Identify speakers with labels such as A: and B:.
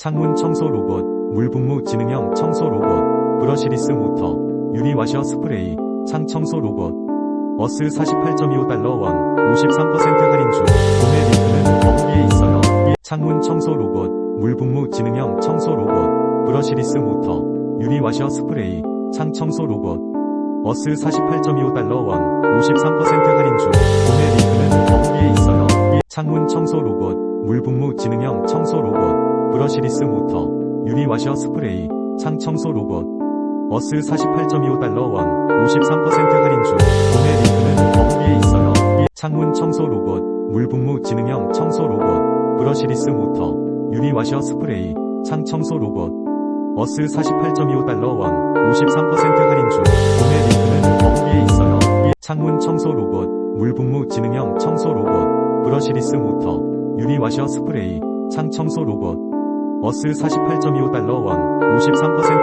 A: 창문 청소 로봇, 물분무 지능형 청소 로봇, 브러시리스 모터, 유리 와셔 스프레이, 창 청소 로봇, 어스 48.25달러 원, 53% 할인 중, 구매 링크는 더보기에 있어요. 창문 청소 로봇, 물분무 지능형 청소 로봇, 브러시리스 모터, 유리 와셔 스프레이, 창 청소 로봇, 어스 48.25달러 원, 53% 할인 중, 구매 링크는 더보기에 있어요. 창문 청소 로봇, 물분무 지능형 청소 로봇, 시리스 모터, 유리 와셔 스프레이, 창 청소 로봇, 어스 48.25달러 원, 53% 할인 중, 구매 링크는 더보기에 있어요. 창문 청소 로봇, 물분무 지능형 청소 로봇, 브러시리스 모터, 유리 와셔 스프레이, 창 청소 로봇, 어스 48.25달러 원, 53% 할인 중, 구매 링크는 더보기에 있어요. 창문 청소 로봇, 물분무 지능형 청소 로봇, 브러시리스 모터, 유리 와셔 스프레이, 창 청소 로봇, 어스 48.25달러 원, 53%